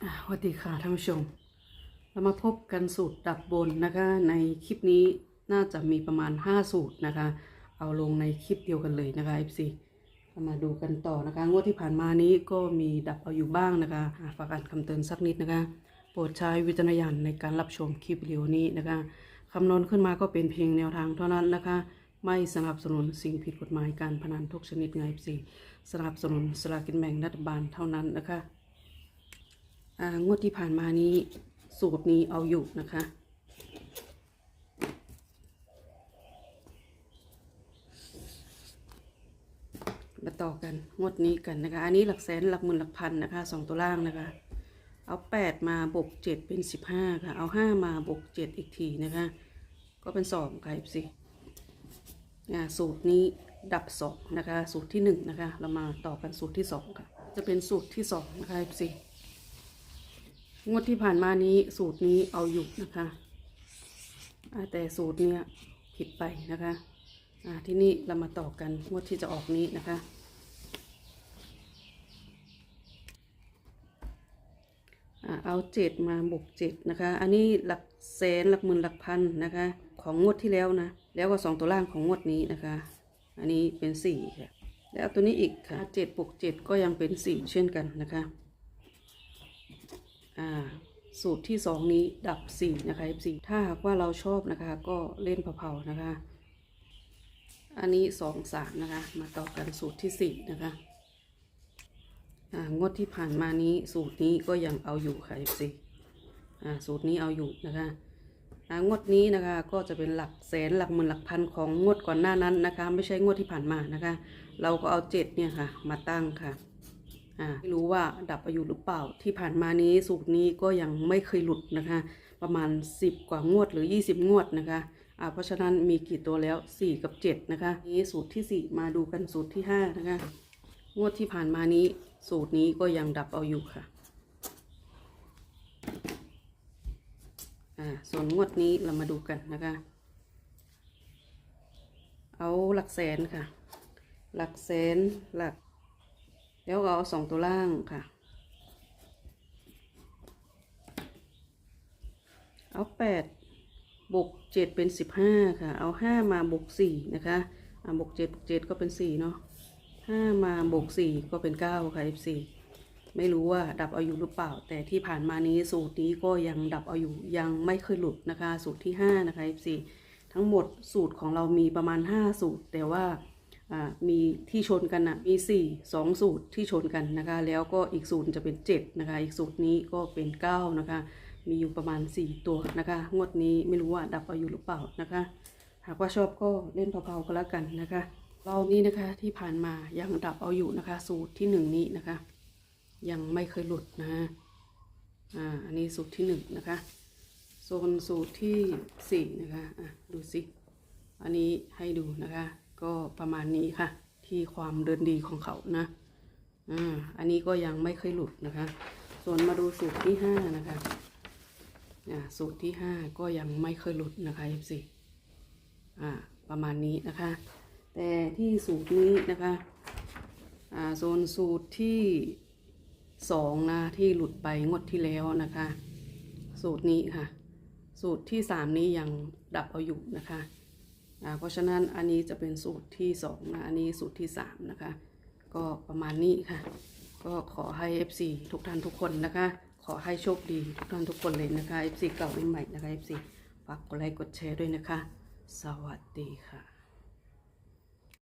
สวัสดีค่ะท่านผู้ชม เรามาพบกันสูตรดับบนนะคะ ในคลิปนี้น่าจะมีประมาณ 5 สูตรนะคะ เอาลงในคลิปเดียวกันเลยนะคะ FC เรามาดูกันต่อนะคะ งวดที่ผ่านมานี้ก็มีดับเอาอยู่บ้างนะคะฝากอ่านคำเตือนสักนิดนะคะ โปรดใช้วิจารณญาณในการรับชมคลิปวิดีโอนี้นะคะคำนวณขึ้นมาก็เป็นเพียงแนวทางเท่านั้นนะคะ ไม่สนับสนุนสิ่งผิดกฎหมายการพนันทุกชนิดไง FC สนับสนุนสลากกินแบ่งรัฐบาลเท่านั้นนะคะ งวดที่ผ่านมานี้สูตรนี้เอาอยู่นะคะ มาต่อกันงวดนี้กันนะคะ อันนี้หลักแสนหลักหมื่นหลักพันนะคะสองตัวล่างนะคะ เอาแปดมาบวกเจ็ดเป็นสิบห้าค่ะ เอาห้ามาบวกเจ็ดอีกทีนะคะ ก็เป็นสองค่ะสิสูตรนี้ดับสองนะคะ สูตรที่หนึ่งนะคะ เรามาต่อกันสูตรที่สองค่ะ จะเป็นสูตรที่สองนะคะสิ งวดที่ผ่านมานี้สูตรนี้เอาอยู่นะคะแต่สูตรเนี้ยผิดไปนะคะที่นี่เรามาต่อกันงวดที่จะออกนี้นะคะ เอาเจ็ดมาบวกเจ็ดนะคะ อันนี้หลักแสนหลักหมื่นหลักพันนะคะ ของงวดที่แล้วนะ แล้วก็สองตัวล่างของงวดนี้นะคะ อันนี้เป็นสี่ค่ะแล้วตัวนี้อีกค่ะเจ็ดบวกเจ็ดก็ยังเป็นสี่เช่นกันนะคะ อ่าสูตรที่สองนี้ดับสี่นะคะ F4 ถ้าหากว่าเราชอบนะคะ ก็เล่นเผาๆนะคะ อันนี้สองสามนะคะ มาต่อกันสูตรที่สี่นะคะงวดที่ผ่านมานี้สูตรนี้ก็ยังเอาอยู่ค่ะ F4 อ่สูตรนี้เอาอยู่นะคะงวดนี้นะคะก็จะเป็นหลักแสนหลักหมื่นหลักพันของงวดก่อนหน้านั้นนะคะ ไม่ใช่งวดที่ผ่านมานะคะ เราก็เอาเจ็ดเนี่ยค่ะ มาตั้งค่ะ ไม่รู้ว่าดับอายุหรือเปล่า ที่ผ่านมานี้สูตรนี้ก็ยังไม่เคยหลุดนะคะ ประมาณ 10 กว่างวดหรือ 20 งวดนะคะอ่าเพราะฉะนั้นมีกี่ตัวแล้ว 4 กับ 7 นะคะ นี้สูตรที่ 4 มาดูกันสูตรที่ 5 นะคะ งวดที่ผ่านมานี้สูตรนี้ก็ยังดับเอาอยู่ค่ะอ่าส่วนงวดนี้เรามาดูกันนะคะ เอาหลักแสนค่ะ หลักแสนหลัก แล้วก็เอาสองตัวล่างค่ะ เอาแปดบวกเจ็ดเป็นสิบห้าค่ะ เอาห้ามาบวกสี่นะคะอ่าบวกเจ็ดบวกเจ็ดก็เป็นสี่เนาะห้ามาบวกสี่ก็เป็นเก้าค่ะ F4 ไม่รู้ว่าดับเอาอยู่หรือเปล่า แต่ที่ผ่านมานี้สูตรนี้ก็ยังดับเอาอยู่ยังไม่เคยหลุดนะคะ สูตรที่ห้านะคะ F4 ทั้งหมดสูตรของเรามีประมาณห้าสูตร แต่ว่า มีที่ชนกันนะมีสี่สองสูตรที่ชนกันนะคะ แล้วก็อีกสูตรจะเป็นเจ็ดนะคะ อีกสูตรนี้ก็เป็นเก้านะคะ มีอยู่ประมาณสี่ตัวนะคะ งวดนี้ไม่รู้ว่าดับเอาอยู่หรือเปล่านะคะ หากว่าชอบก็เล่นเผาๆก็แล้วกันนะคะรอบนี้นะคะที่ผ่านมายังดับเอาอยู่นะคะ สูตรที่หนึ่งนี้นะคะ ยังไม่เคยหลุดนะอ่าอันนี้สูตรที่หนึ่งนะคะส่วนสูตรที่สี่นะคะอะดูสิอันนี้ให้ดูนะคะ ก็ประมาณนี้ค่ะ ที่ความเดินดีของเขานะอ่าอันนี้ก็ยังไม่เคยหลุดนะคะ ส่วนมาดูสูตรที่ห้านะคะอ่าสูตรที่ห้าก็ยังไม่เคยหลุดนะคะ F4 อ่าประมาณนี้นะคะ แต่ที่สูตรนี้นะคะอ่าโซนสูตรที่สองนะที่หลุดไปงดที่แล้วนะคะ สูตรนี้ค่ะ สูตรที่สามนี้ยังดับเอาอยู่นะคะ เพราะฉะนั้นอันนี้จะเป็นสูตรที่สองนะอันนี้สูตรที่สามนะคะ ก็ประมาณนี้ค่ะ ก็ขอให้ FC ทุกท่านทุกคนนะคะ ขอให้โชคดีทุกท่านทุกคนเลยนะคะ FC เก่าและใหม่นะคะ FC ฝากกดไลค์กดแชร์ด้วยนะคะ สวัสดีค่ะ